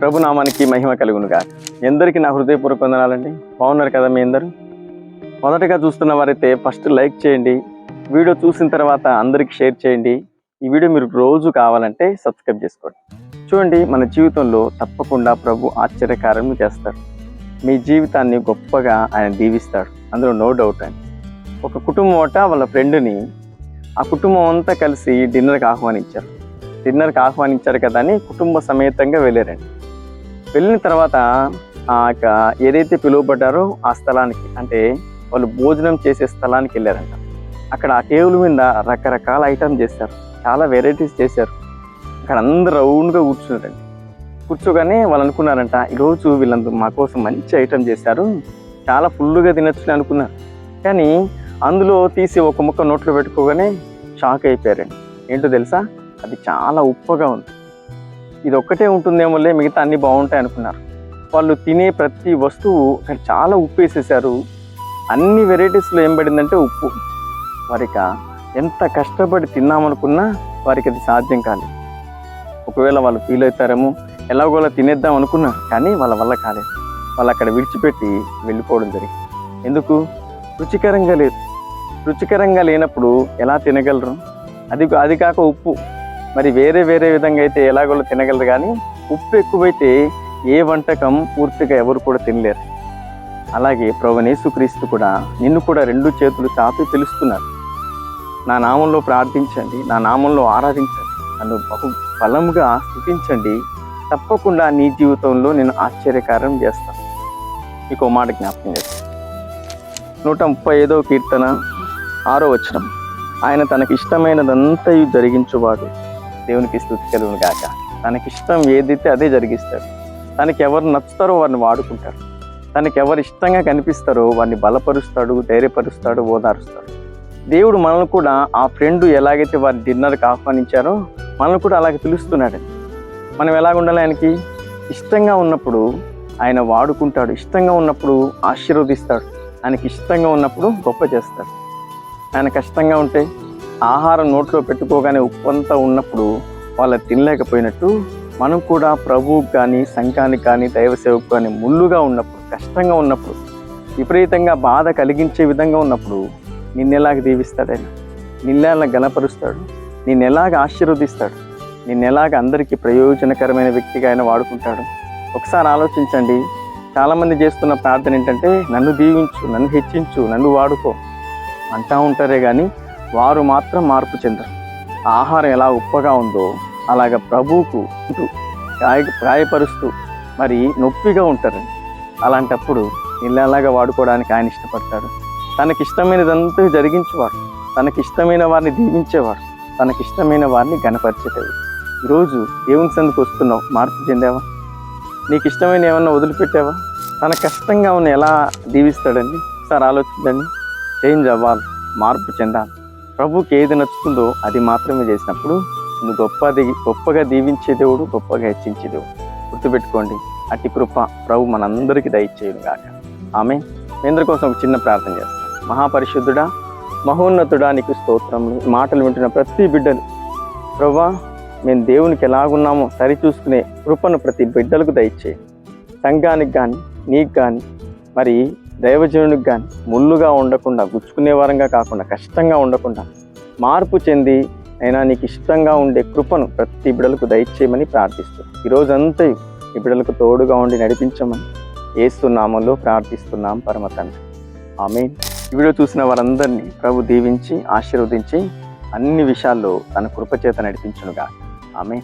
ప్రభునామానికి మహిమ కలుగునుగా. ఎందరికీ నా హృదయపూర్వక వందనాలండి. బాగున్నారు కదా మీ అందరూ? మొదటగా చూస్తున్న వారైతే ఫస్ట్ లైక్ చేయండి. వీడియో చూసిన తర్వాత అందరికీ షేర్ చేయండి. ఈ వీడియో మీరు రోజు కావాలంటే సబ్స్క్రైబ్ చేసుకోండి. చూడండి మన జీవితంలో తప్పకుండా ప్రభు ఆశ్చర్యకారం చేస్తాడు మీ జీవితాన్ని గొప్పగా ఆయన దీవిస్తాడు. అందులో నో డౌట్ అండి. ఒక కుటుంబం ఒకట వాళ్ళ ఫ్రెండ్ని ఆ కుటుంబం అంతా కలిసి డిన్నర్కి ఆహ్వానించారు. డిన్నర్కి ఆహ్వానించారు కదా అని కుటుంబ సమేతంగా వెళ్ళారండి. వెళ్ళిన తర్వాత ఆ యొక్క ఏదైతే పిలువబడ్డారో ఆ స్థలానికి అంటే వాళ్ళు భోజనం చేసే స్థలానికి వెళ్ళారంట. అక్కడ ఆ టేబుల్ మీద రకరకాల ఐటమ్ చేశారు. చాలా వెరైటీస్ చేశారు. అక్కడ అందరు రౌండ్గా కూర్చున్నారండి. కూర్చోగానే వాళ్ళు అనుకున్నారంట ఈరోజు వీళ్ళందరూ మా కోసం మంచి ఐటమ్ చేశారు. చాలా ఫుల్గా తినొచ్చు అనుకున్నారు కానీ అందులో తీసి ఒక ముక్క నోట్లో పెట్టుకోగానే షాక్ అయిపోయారండి. ఏంటో తెలుసా? అది చాలా ఉప్పగా ఉంది. ఇది ఒక్కటే ఉంటుందేమోలే మిగతా అన్ని బాగుంటాయి అనుకున్నారు. వాళ్ళు తినే ప్రతి వస్తువు అక్కడ చాలా ఉప్పు వేసేసారు అన్ని వెరైటీస్లో ఏం పడిందంటే ఉప్పు. వారికి ఎంత కష్టపడి తిన్నామనుకున్నా వారికి అది సాధ్యం కాలేదు. ఒకవేళ వాళ్ళు ఫీల్ అవుతారేమో ఎలాగోలా తినేద్దాం అనుకున్నారు కానీ వాళ్ళ వల్ల కాలేదు. వాళ్ళు అక్కడ విడిచిపెట్టి వెళ్ళిపోవడం జరిగింది. ఎందుకు? రుచికరంగా లేదు. రుచికరంగా లేనప్పుడు ఎలా తినగలరు? అది అది కాక ఉప్పు. మరి వేరే వేరే విధంగా అయితే ఎలాగోలో తినగలరు కానీ ఉప్పు ఎక్కువైతే ఏ వంటకం పూర్తిగా ఎవరు కూడా తినలేరు. అలాగే ప్రవణేశుక్రీస్తు కూడా నిన్ను కూడా రెండు చేతులు చాపి పిలుస్తున్నారు. నా నామంలో ప్రార్థించండి నా నామంలో ఆరాధించండి నన్ను బహు బలముగా స్థుతించండి తప్పకుండా నీ జీవితంలో నేను ఆశ్చర్యకారం చేస్తాను. మీకు మాట జ్ఞాపకం చేస్తాను. నూట ముప్పై ఐదో కీర్తన ఆరో వచనం. ఆయన తనకి ఇష్టమైనదంతయు జరిగించువాడు. దేవునికి స్థుతి కలుగును గాక. తనకిష్టం ఏదైతే అదే జరిగిస్తాడు. తనకి ఎవరు నచ్చుతారో వారిని వాడుకుంటాడు. తనకి ఎవరు ఇష్టంగా కనిపిస్తారో వారిని బలపరుస్తాడు ధైర్యపరుస్తాడు ఓదారుస్తాడు. దేవుడు మనల్ని కూడా ఆ ఫ్రెండ్ ఎలాగైతే వారి డిన్నర్కి ఆహ్వానించారో మనల్ని కూడా అలాగే పిలుస్తున్నాడు. మనం ఎలాగ ఉండాలి ఆయనకి? ఇష్టంగా ఉన్నప్పుడు ఆయన వాడుకుంటాడు. ఇష్టంగా ఉన్నప్పుడు ఆశీర్వదిస్తాడు. ఆయనకి ఇష్టంగా ఉన్నప్పుడు గొప్ప చేస్తాడు. ఆయన కష్టంగా ఉంటే ఆహారం నోట్లో పెట్టుకోగానే ఉప్పంతా ఉన్నప్పుడు వాళ్ళు తినలేకపోయినట్టు మనం కూడా ప్రభువుకి కానీ సంఘానికి కానీ దైవ సేవకు కానీ ముళ్ళుగా ఉన్నప్పుడు కష్టంగా ఉన్నప్పుడు విపరీతంగా బాధ కలిగించే విధంగా ఉన్నప్పుడు నిన్నెలాగ దీవిస్తాడు ఆయన నిన్నెలా గణపరుస్తాడు? నిన్నెలాగ ఆశీర్వదిస్తాడు? నిన్నెలాగ అందరికీ ప్రయోజనకరమైన వ్యక్తిగా ఆయన వాడుకుంటాడు? ఒకసారి ఆలోచించండి. చాలామంది చేస్తున్న ప్రార్థన ఏంటంటే నన్ను దీవించు నన్ను హెచ్చించు నన్ను వాడుకో అంటా ఉంటారే కానీ వారు మాత్రం మార్పు చెందరు. ఆహారం ఎలా ఉప్పగా ఉందో అలాగ ప్రభువుకు గాయ గాయపరుస్తూ మరి నొప్పిగా ఉంటారండి అలాంటప్పుడు ఇళ్ళలాగా వాడుకోవడానికి ఆయన ఇష్టపడతాడు తనకిష్టమైనదంతా జరిగించేవాడు తనకిష్టమైన వారిని దీవించేవాడు తనకిష్టమైన వారిని గణపరిచేటవి ఈరోజు దేవుని సందుకు వస్తున్నావు. మార్పు చెందావా? నీకు ఇష్టమైన ఏమన్నా వదిలిపెట్టావా? తన కష్టంగా ఉన్న ఎలా దీవిస్తాడండి? సార్ ఆలోచించండి. చేంజ్ అవ్వాలి. మార్పు చెందాలి. ప్రభుకి ఏది నచ్చుతుందో అది మాత్రమే చేసినప్పుడు నువ్వు గొప్ప గొప్పగా దీవించే దేవుడు గొప్పగా హెచ్చించే దేవుడు. గుర్తుపెట్టుకోండి అట్టి కృప ప్రభు మనందరికీ దయచేయను గాక. ఆమె. మీ కోసం ఒక చిన్న ప్రార్థన చేస్తాను. మహాపరిశుద్ధుడా మహోన్నతుడా నీకు స్తోత్రములు మాటలు వింటున్న ప్రతి బిడ్డలు. ప్రభా మేము దేవునికి ఎలాగున్నామో సరిచూసుకునే కృపను ప్రతి బిడ్డలకు దయచేయి. సంఘానికి కానీ నీకు కానీ మరి దైవజనుడికి కానీ ముళ్ళుగా ఉండకుండా గుచ్చుకునే వారంగా కాకుండా కష్టంగా ఉండకుండా మార్పు చెంది అయినా నీకు ఇష్టంగా ఉండే కృపను ప్రతి బిడలకు దయచేయమని ప్రార్థిస్తూ ఈరోజంతా ఈ బిడలకు తోడుగా ఉండి నడిపించమని ఏస్తున్నామంలో ప్రార్థిస్తున్నాం పరమ తండ్రి. ఆమె ఈ వీడియో చూసిన వారందరినీ ప్రభు దీవించి ఆశీర్వదించి అన్ని విషయాల్లో తన కృపచేత నడిపించునుగా ఆమె